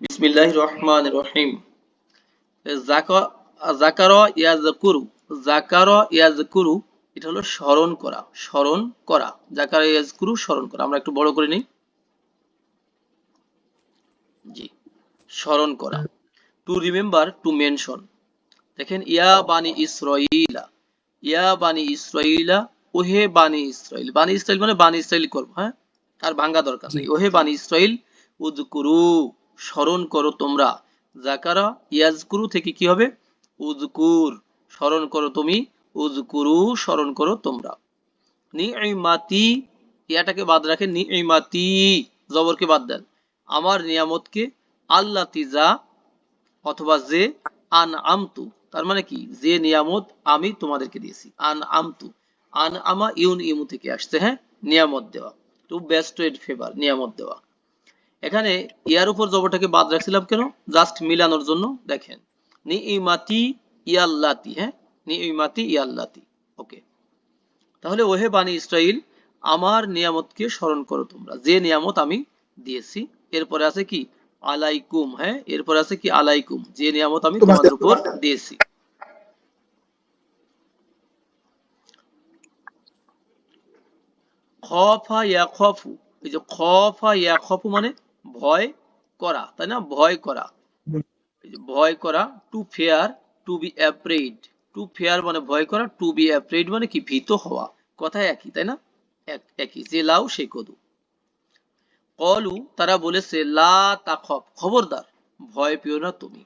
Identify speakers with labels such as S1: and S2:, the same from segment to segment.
S1: বিসমিল্লাহির রহমানির রহিম। জাকা- জাকারা ইয়াজকুরু জাকারা ইয়াজকুরু এটা হলো স্মরণ করা স্মরণ করা। জাকারা ইয়াজকুরু স্মরণ করা। আমরা একটু বড় করে নিই। জি স্মরণ করা। টু রিমেম্বার টু মেনশন দেখেন ইয়া বানি ইসরাইলা ইয়া বানি ইসরাইলা ওহে বানি ইসরাইল বানি ইসরাইল মানে বানি ইসরাইল করব হ্যাঁ? আর ভাঙ্গা দরকার নেই। ওহে বানি ইসরাইল উযকুরু। স্মরণ করো তোমরা। জাকারা ইয়াজকুরু থেকে কি হবে? উযকুর। স্মরণ করো তুমি। উযকুরু, স্মরণ করো তোমরা। নিইমাতি ইয়াটাকে বাদ রাখেন নিইমাতি জবরকে বাদ দেন। আমার নিয়ামতকে আল্লাহ তিজা অথবা যে আন আমতু তার মানে কি? যে নিয়ামত আমি তোমাদেরকে দিয়েছি। আন আমতু আন আমা ইউন ইমু থেকে আসছে হ্যাঁ? নিয়ামত দেওয়া। টু বেস্ট ফেভার নিয়ামত দেওয়া। এখানে ইয়ার উপর জবরটাকে বাদ রাখছিলাম কেন? জাস্ট মিলানোর জন্য। দেখেন। নি ইমাতি ইয়াল্লাতি হ্যাঁ? নি ইমাতি ইয়াল্লাতি। ওকে। তাহলে ওহে বানি ইসরাইল আমার নিয়ামতকে স্মরণ করো তোমরা। যে নিয়ামত আমি দিয়েছি। এরপরে আছে কি? আলাইকুম হ্যাঁ? এরপরে আছে কি? আলাইকুম। যে নিয়ামত আমি তোমাদের উপর দিয়েছি। খফা ইয়াখফু। এই যে খফা ইয়াখফু মানে ভয় করা তাই না? ভয় করা। ভয় করা to fear to be afraid to fear মানে ভয় করা টু বি অ্যাপ্রেড মানে কি? ভীত হওয়া। কথা একই তাই না? একই। যে লাউ সে কদু। কলু তারা বলেছে লা তাখফ খবরদার ভয় পেও না তুমি।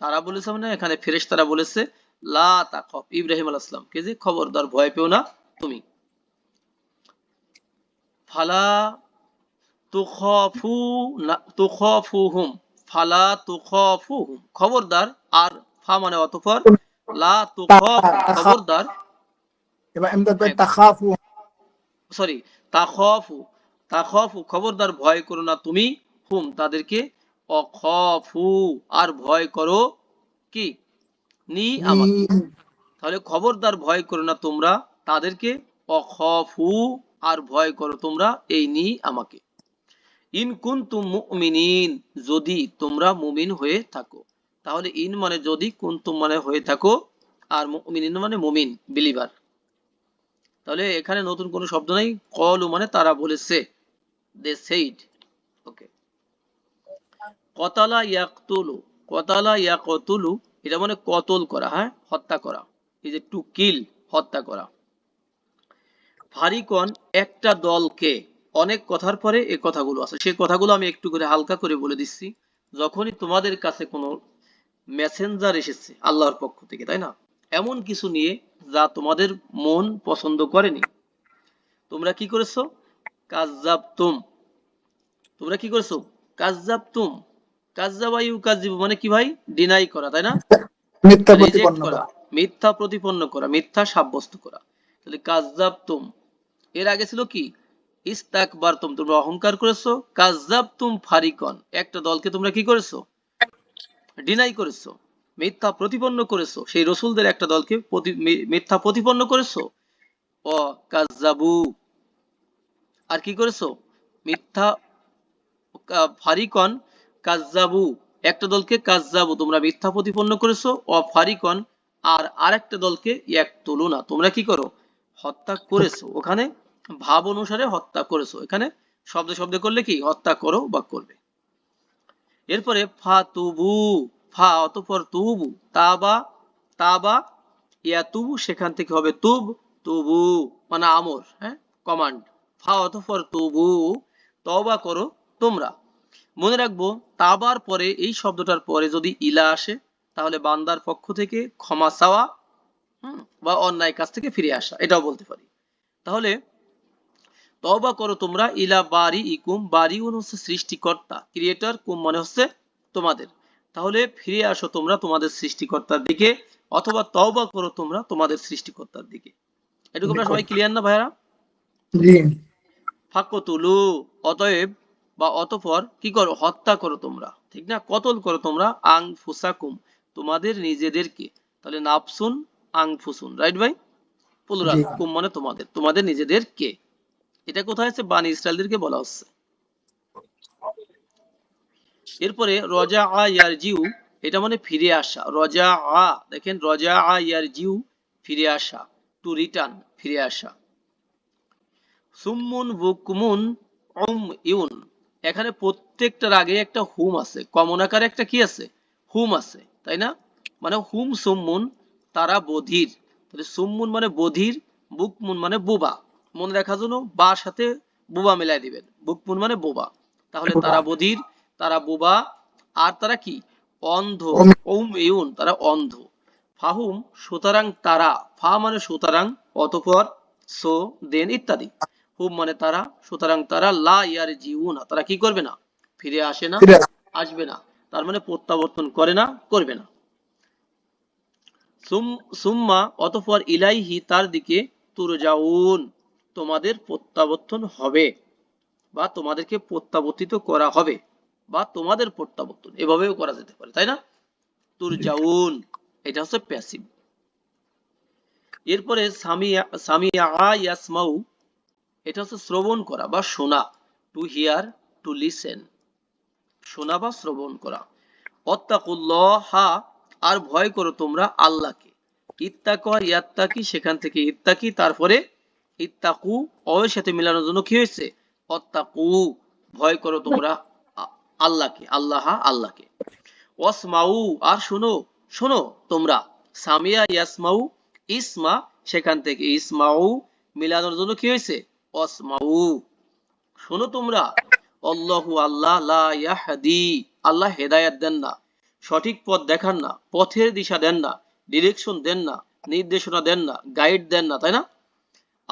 S1: তারা বলেছে মানে এখানে ফেরেশ তারা বলেছে লা তাখফ ইব্রাহিম আলাইহিস সালাম। কে যে খবরদার ভয় পেও না তুমি। ফালা তুখাফু না তুখাফুহুম ফালা তুখাফুহুম। খবরদার আর ফা মানে অতঃপর। লা তুখাফ খবরদার।
S2: এবার এমদাদ ভাই তাখাফু।
S1: সরি তাখাফু তাখাফু খবরদার ভয় করো না তুমি। হুম তাদেরকে অখফু আর ভয় করো কি? নি আমাকে তাহলে খবরদার ভয় করো না তোমরা। তাদেরকে অখফু আর ভয় করো তোমরা। এই নি আমাকে। ইন কুনতুম মুমিনিন, যদি তোমরা মুমিন হয়ে থাকো। তাহলে ইন মানে যদি, কুনতুম মানে হয়ে থাকো, আর মুমিনিন মানে মুমিন বিলিভার তাহলে এখানে নতুন কোনো শব্দ নাই, কলু মানে তারা বলেছে। দে সেইড ওকে কতালা ইয়াকতুলু কতালা ইয়াকতুলু, এটা মানে কতল করা হ্যাঁ? হত্যা করা। টু কিল, হত্যা করা। ফারিকন, একটা দলকে অনেক কথার পরে এই কথাগুলো আছে। সেই কথাগুলো আমি একটু করে হালকা করে বলে দিচ্ছি। যখনই তোমাদের কাছে কোনো মেসেঞ্জার এসেছে আল্লাহর পক্ষ থেকে তাই না? এমন কিছু নিয়ে যা তোমাদের মন পছন্দ করেনি তোমরা কি করেছ? কাজ্জাবতুম। তোমরা কি করেছ? কাজ্জাবতুম। কাজ্জাবায়ু কাজিব মানে কি ভাই? ডিনাই করা তাই না?
S2: মিথ্যা প্রতিপন্ন
S1: করা। মিথ্যা প্রতিপন্ন করা মিথ্যা সাব্যস্ত করা। তাহলে কাজ্জাবতুম। এর আগে ছিল কি? ইস্তাকবারতুম তোমরা অহংকার করেছ। কাজ্জাবতুম ফারিকন, একটা দলকে তোমরা কি করেছ? ডিনাই করেছ। মিথ্যা প্রতিপন্ন করেছ। সেই রসুলদের একটা দলকে মিথ্যা প্রতিপন্ন করেছ। ও কাজ্জাবু আর কি করেছ? মিথ্যা ফারিকন কাজ্জাবু একটা দলকে কাজ্জাবু তোমরা মিথ্যা প্রতিপন্ন করেছ। ও ফারিকন, আর আরেকটা দলকে ইয়াকতুলুনা, তোমরা কি করো? হত্যা করেছ। ওখানে ভাব অনুসারে হত্যা করেছ। এখানে শব্দে শব্দে করলে কি? হত্যা করো বা করবে। এরপরে ফা তুবু ফা অতঃপর তুবু তাবা তাবা ইয়া তুবু সেখান থেকে হবে তুব তুবু মানে আমর হ্যাঁ? কমান্ড। ফা অতঃপর তুবু তওবা করো তোমরা। মনে রাখব তাবার পরে এই শব্দটার পরে যদি ইলা আসে তাহলে বান্দার পক্ষ থেকে ক্ষমা চাওয়া হুম, বা অন্যায় কাজ থেকে ফিরে আসা এটাও বলতে পারি। তাহলে তওবা করো তোমরা ইলা বারি ইকুম বারি হচ্ছে সৃষ্টিকর্তা ক্রিয়েটর কুম মানে হচ্ছে তোমাদের। তাহলে ফিরে আসো তোমরা তোমাদের সৃষ্টিকর্তার দিকে অথবা তওবা করো তোমরা তোমাদের সৃষ্টিকর্তার দিকে। এটুকু আমরা সবাই ক্লিয়ার না ভাইরা
S2: জি।
S1: ফাকতুলু অতএব বা অতঃপর কি করো হত্যা করো তোমরা ঠিক না? কতল করো তোমরা আং ফুসাকুম তোমাদের নিজেদেরকে। তাহলে নাফসুন আং ফুসুন রাইট ভাই পুলুরাল। কুম মানে তোমাদের তোমাদের নিজেদেরকে। এটা কোথায় আছে? বানি ইসরায়েলদেরকে বলা হচ্ছে। এরপরে রজা আ ইয়ার জিউ এটা মানে ফিরে আসা। রজা আ দেখেন রজা আ ইয়ার জিউ ফিরে আসা। টু রিটার্ন ফিরে আসা। সুম্মুন বুকমুন উম ইউন। এখানে প্রত্যেকটার আগে একটা হুম আছে। কমন আকারে একটা কি আছে? হুম আছে, তাই না? মানে হুম সুম্মুন, তারা বধির। তাহলে সুম্মুন মানে বধির, বুকমুন মানে বোবা। মনে রাখার জন্য বা সাথে বোবা মিলাই দিবেন। বুকমুন মানে বোবা। তাহলে তারা বধির তারা বোবা আর তারা কি? অন্ধ ওম ইউন তারা অন্ধ। ফাহুম সুতরাং তারা ফা মানে সুতরাং অতঃপর সো দেন ইত্যাদি। হুম মানে তারা সুতরাং তারা লা ইয়ার জিউনা তারা কি করবে না? ফিরে আসে না আসবে না। তার মানে প্রত্যাবর্তন করে না করবে না। সুম- সুম্মা অতঃপর ইলাইহি তার দিকে তুরজাউন। তোমাদের প্রত্যাবর্তন হবে বা তোমাদেরকে প্রত্যাবর্তিত করা হবে বা তোমাদের প্রত্যাবর্তন এভাবেও করা যেতে পারে, তাই না? তুরজাউন, এটা হচ্ছে প্যাসিভ এরপরে সামিয়া সামিয়া ইয়াসমাউ, এটা হচ্ছে শ্রবণ করা বা শোনা টু হিয়ার টু লিসেন শোনা বা শ্রবণ করা। অত্তাকুল্লাহা, আর ভয় করো তোমরা আল্লাহকে। ইত্তাকু ইয়াত্তাকি, সেখান থেকে ইত্তাকি, তারপরে ইত্তাকু অয়ের সাথে মিলানোর জন্য কি হয়েছে? অত্তাকু, ভয় করো তোমরা আল্লাহকে, আল্লাহ, আল্লাহকে। ওয়াসমাউ, আর শোনো শোনো তোমরা, সামিয়া ইয়াসমাউ, ইসমা, সেখান থেকে ইসমাউ মিলানোর জন্য কি হয়েছে? ওয়াসমাউ, শোনো তোমরা আল্লাহু আল্লাহ লা ইয়াহদি, আল্লাহ হেদায়াত দেন না, সঠিক পথ দেখান না, পথের দিশা দেন না ডিরেকশন দেন না, নির্দেশনা দেন না গাইড দেন না, তাই না?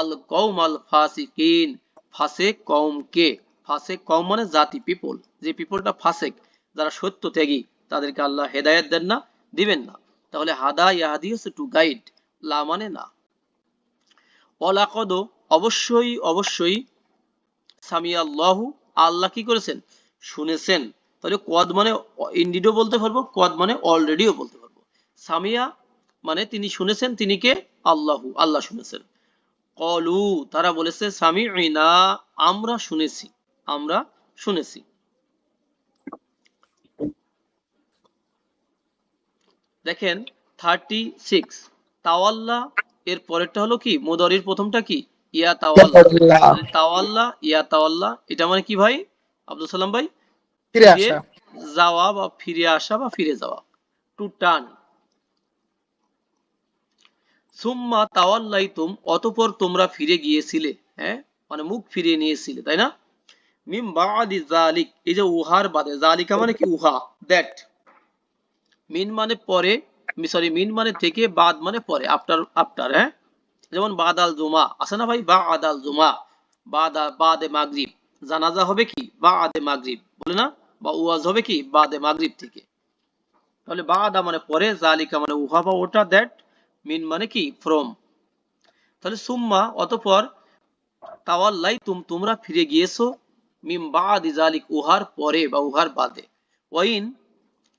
S1: আল কৌম আল ফাসিকিন। ফাসেক কৌম কে? ফাসেক কৌম মানে জাতি পিপল যে পিপলটা ফাসেক, যারা সত্য ত্যাগী, তাদেরকে আল্লাহ হেদায়েত দেন না, দিবেন না। তাহলে হাদা ইয়াহাদি হচ্ছে টু গাইড, লা মানে না। অলাকদ অবশ্যই অবশ্যই সামিয়া আল্লাহ আল্লাহ কি করেছেন? শুনেছেন। তাহলে কদ মানে ইন্ডিডও বলতে পারব, কদ মানে অলরেডিও বলতে পারব। সামিয়া মানে তিনি শুনেছেন, তিনি কে? আল্লাহু, আল্লাহ শুনেছেন। কলু তারা বলেছে সামি আমরা শুনেছি আমরা শুনেছি। দেখেন থার্টি সিক্স তাওয়াল্লা এর পরেরটা হলো কি? মোদরির প্রথমটা কি? ইয়া তাওয়াল্লা। তাওয়াল্লা ইয়া তাওয়াল্লা এটা মানে কি ভাই? আব্দুল সালাম ভাই?
S2: ফিরে
S1: যাওয়া বা ফিরে আসা বা ফিরে যাওয়া। টু টার্ন সুম্মা তাওয়াল্লাইতুম, অতঃপর তোমরা ফিরে গিয়েছিলে হ্যাঁ? মানে মুখ ফিরিয়ে নিয়েছিলে, তাই না? মিম বাদি জালিক এই যে উহার বাদে জালিকা মানে কি উহা? দ্যাট। মিন মানে পরে সরি মিন মানে থেকে, বাদ মানে পরে, আফটার আফটার হ্যাঁ? যেমন জুমা, আছে না ভাই? বা জুমা, বাদে মাগরিব। জানাজা হবে কি? বা আদে মাগরিব, বলে না? বা ওয়াজ হবে কি? বাদে মাগরিব থেকে। তাহলে বাদা মানে পরে জালিকা মানে উহা বা ওটা, দ্যাট। মিন মানে কি? ফ্রম তাহলে সুম্মা অতঃপর, তাওয়াল্লাই, তুম, তোমরা ফিরে গিয়েছো, মিম বাদি জালিক উহার পরে বা উহার বাদে। ওয়াইন,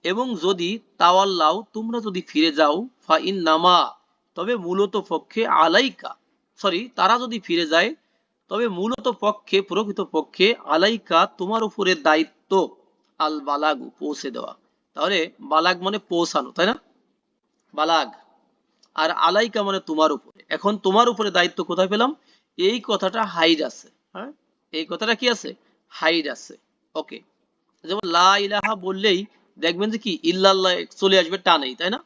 S1: এবং যদি তাওয়াল্লাও, তোমরা যদি ফিরে যাও ফা ইন নামা, তবে মূলত পক্ষে আলাইকা। সরি তারা যদি ফিরে যায়, তবে মূলত পক্ষে, প্রকৃত পক্ষে আলাইকা তোমার উপরে দায়িত্ব আল বালাগু পৌঁছে দেওয়া। তাহলে বালাগ মানে পৌঁছানো, তাই না? বালাগ। আর আলাইকা মানে তোমার উপরে। এখন তোমার উপরে দায়িত্ব কোথায় পেলাম? এই কথাটা হাইড আছে। হ্যাঁ? এই কথাটা কি আছে? হাইড আছে। ওকে। যেমন লা ইলাহা বললেই দেখবেন যে কি, ইল্লাল্লাহ চলে আসবে টানেই, তাই না?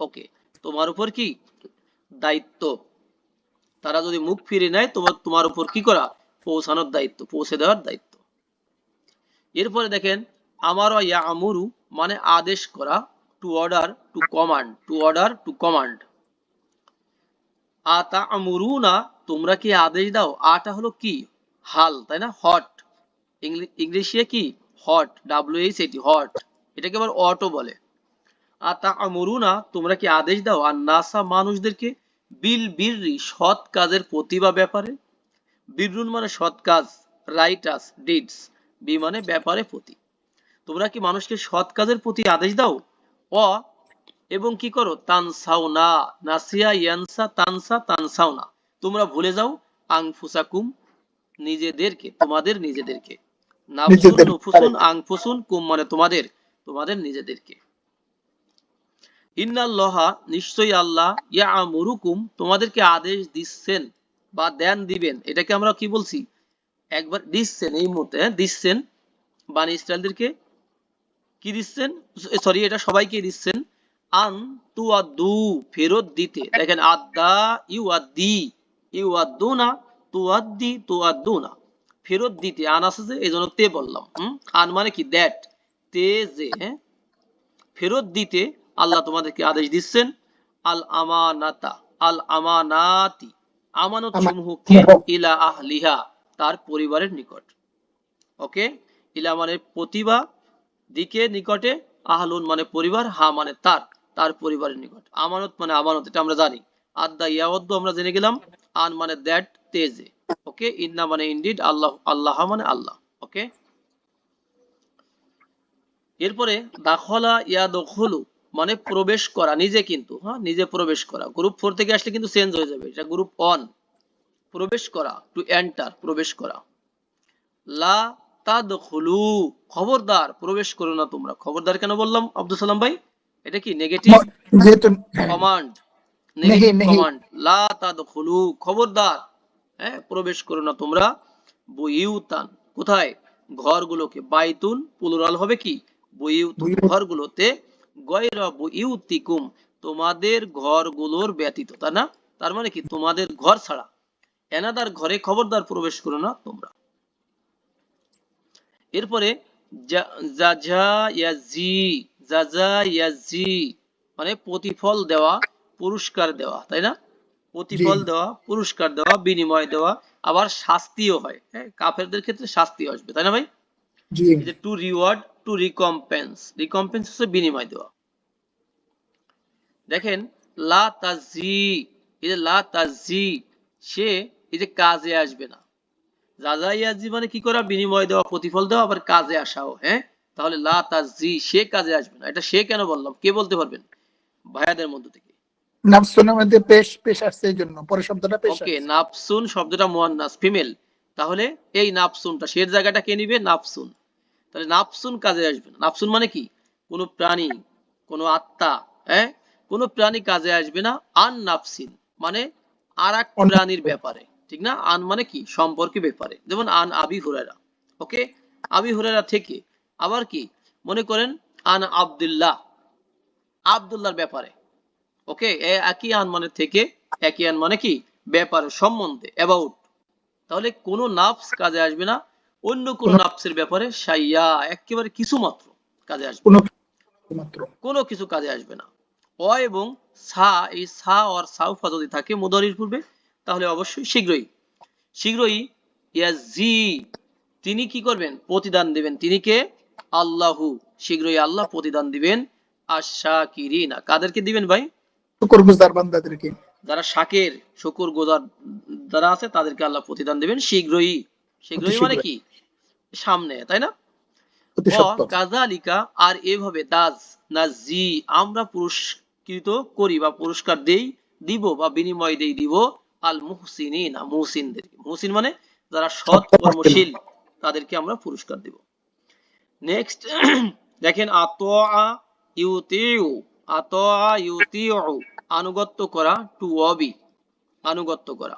S1: ওকে। তোমার উপর কি? দায়িত্ব। তারা যদি মুখ ফিরে নেয়, তোমার তোমার উপর কি করা? পৌঁছানোর দায়িত্ব, পৌঁছে দেওয়ার দায়িত্ব। এরপরে দেখেন আমার ইয়া আমুরু মানে আদেশ করা to order to command to order to command আতা আমুরুনা তোমরা কি আদেশ দাও? আটা হলো কি? হাল, তাই না? হট। ইংলিশে কি? What W H A T what. এটাকে আবার অটো বলে। আতা আমরুনা তোমরা কি আদেশ দাও? আর নাসা মানুষদেরকে? বিল বিররি, সৎ কাজের প্রতিভা ব্যাপারে। বিরুন মানে সৎ কাজ, রাইটাস, ডিডস বি মানে ব্যাপারে প্রতি। তোমরা কি মানুষকে সৎ কাজের প্রতি আদেশ দাও? অ এবং কি করো? তানসাও না নাসিয়া ইয়ানসা তানসা তানসাওনা তোমরা ভুলে যাও আংফুসাকুম নিজেদেরকে তোমাদের নিজেদেরকে। নাফসুন নুফুসুন আংফুসুন কুম মানে তোমাদের তোমাদের নিজেদেরকে। ইন্নাল্লাহা নিশ্চয়ই আল্লাহ ইয়া আমুরুকুম তোমাদেরকে আদেশ দিচ্ছেন বা দেন দিবেন। এটাকে আমরা কি বলছি? একবার দিচ্ছেন এই মুহূর্তে হ্যাঁ, দিচ্ছেন। বানি ইসরায়েলদেরকে কি দিচ্ছেন? সরি এটা সবাইকে দিচ্ছেন। আন ফেরত দিতে। দেখেন আদা ইউ আদি ইউ আদুনা তুয়াদ্দি তুয়াদ্দুনা। ফেরত দিতে আন আছে যে এই জন্য তে বললাম। হুম? আন মানে কি? দ্যাট। তে যে হ্যাঁ? ফেরত দিতে আল্লাহ তোমাদেরকে আদেশ দিচ্ছেন আল আমানাতা আল আমানাতি আমানত। সমূহকে ইলা আহলিহা তার পরিবারের নিকট। ওকে? ইলা মানে প্রতিভা দিকে নিকটে আহলুন মানে পরিবার হা মানে তার। তার পরিবারের নিকট। আমানত মানে আমানত, এটা আমরা জানি। আদা ইয়াওয়াদ্দু আমরা জেনে গেলাম, আন মানে দ্যাট, তেজে। ওকে? ইন্না মানে ইনডিড, আল্লাহ আল্লাহ মানে আল্লাহ। ওকে? এরপরে, দাখলা ইয়া দখলু মানে প্রবেশ করা, নিজে কিন্তু হ্যাঁ? নিজে প্রবেশ করা। গ্রুপ ফোর থেকে আসলে কিন্তু চেঞ্জ হয়ে যাবে। এটা গ্রুপ ওয়ান। প্রবেশ করা, টু এন্টার, প্রবেশ করা। লা তাদখুলু, খবরদার, প্রবেশ করো না তোমরা। খবরদার কেন বললাম, আব্দুল সালাম ভাই? এটা কি নেগেটিভ
S2: যেহেতু
S1: কমান্ড নেগেটিভ। কমান্ড লা তাদখুলু খবরদার। হ্যাঁ প্রবেশ করো না তোমরা। বুইউতান। কোথায়? ঘরগুলোকে। বাইতুন প্লুরাল হবে কি? বুইউতুন
S2: বুইউত।
S1: ঘরগুলোতে। গয়রা বুইউতিকুম। তোমাদের ঘরগুলোর ব্যতীত তাই না? তার মানে কি? তোমাদের ঘর ছাড়া। এনাদার ঘরে খবরদার প্রবেশ করো না তোমরা। এরপরে জা- জাজা ইয়াজি জাজা ইয়াজি মানে প্রতিফল দেওয়া পুরস্কার দেওয়া তাই না? প্রতিফল দেওয়া পুরস্কার দেওয়া বিনিময় দেওয়া আবার শাস্তিও হয় হ্যাঁ? কাফেরদের ক্ষেত্রে শাস্তি আসবে তাই না ভাই? যে to reward to recompense recompense হচ্ছে বিনিময় দেওয়া। দেখেন লা তাজি এই যে লা তাজি সে এই যে কাজে আসবে না। ইয়াজি মানে কি করা? বিনিময় দেওয়া প্রতিফল দেওয়া আবার কাজে আসাও হ্যাঁ? তাহলে লা তাজি সে কাজে আসবে না। এটা সে কেন বললাম? কে বলতে পারবেন? ভাইয়াদের মধ্য থেকে।
S2: নাফসুনের মধ্যে পেশ পেশ আসছে এই জন্য। পরে শব্দটা পেশ
S1: ওকে নাফসুন শব্দটা মুয়ান্নাস ফিমেল। তাহলে এই নাফসুনটা সের জায়গাটা কে নিবে? নাফসুন। তাহলে নাফসুন কাজে আসবে না। নাফসুন মানে কি? কোন প্রাণী কোন আত্মা হ্যাঁ? কোন প্রাণী কাজে আসবে না। আন নাফসিন মানে আর এক প্রাণীর ব্যাপারে। ঠিক না? আন মানে কি? সম্পর্কে ব্যাপারে। যেমন আন আবি হুরারা ওকে? আবি হুরারা থেকে আবার কি? মনে করেন আন আব্দুল্লাহ। আব্দুল্লাহর ব্যাপারে। ওকে? একই আন মানে থেকে একই আন মানে কি? ব্যাপারে সম্বন্ধে অ্যাবাউট তাহলে কোন নাফস কাজে আসবে না। অন্য কোন নাফসের ব্যাপারে সাইয়া একেবারে কিছু মাত্র কাজে আসবে
S2: কোনো মাত্র।
S1: কোনো কিছু কাজে আসবে না। অ এবং সা এই সা আর সাউফা যদি থাকে মুদারির পূর্বে তাহলে অবশ্যই শীঘ্রই। শীঘ্রই ইয়াজি তিনি কি করবেন? প্রতিদান দিবেন। তিনি কে? আল্লাহু শীঘ্রই আল্লাহ প্রতিদান দিবেন। আশাকিরিনা কাদেরকে দিবেন ভাই?
S2: শুকর গুজার বান্দাদেরকে।
S1: যারা শাকের শুকুর গোদার যারা আছে তাদেরকে আল্লাহ প্রতিদান দিবেন। শীঘ্রই শীঘ্রই মানে কি? সামনে তাই না? কাজালিকা আর এভাবে দাজ নাজি আমরা পুরস্কৃত করি বা পুরস্কার দেই দিব বা বিনিময় দেই দিব আল মুহসিনিনা মুহসিনদেরকে। মুহসিন মানে যারা সৎ কর্মশীল তাদেরকে আমরা পুরস্কার দিব। নেক্সট দেখেন আতোয়া ইউতিউ আতোয়া ইউতিউ, আনুগত্য করা টু অবি আনুগত্য করা।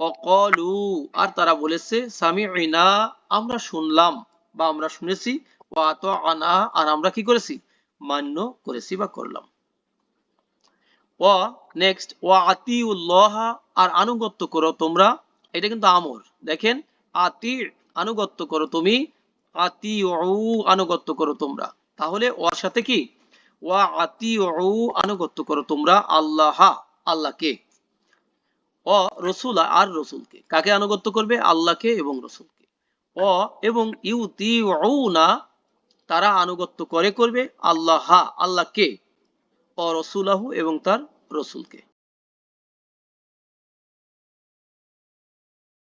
S1: অকলু, আর তারা বলেছে সামিউনা আমরা শুনলাম বা আমরা শুনেছি ওয়াত আনা আর আমরা কি করেছি? মান্য করেছি বা করলাম। ওয়া নেক্সট ওয়া আতিউল্লাহ, আর আনুগত্য করো তোমরা, এটা কিন্তু আমর। দেখেন, আতি, আনুগত্য করো তুমি আতি আনুগত্য করো তোমরা। তাহলে ওর সাথে কি? ওয়া আতি আনুগত্য করো তোমরা আল্লাহ, আল্লাহকে। অ রসুল আর রসুলকে। কাকে আনুগত্য করবে? আল্লাহকে এবং রসুলকে। অ এবং ইউতি না তারা আনুগত্য করে করবে আল্লাহ, আল্লাহকে। অ রসুলাহু এবং তার রসুলকে।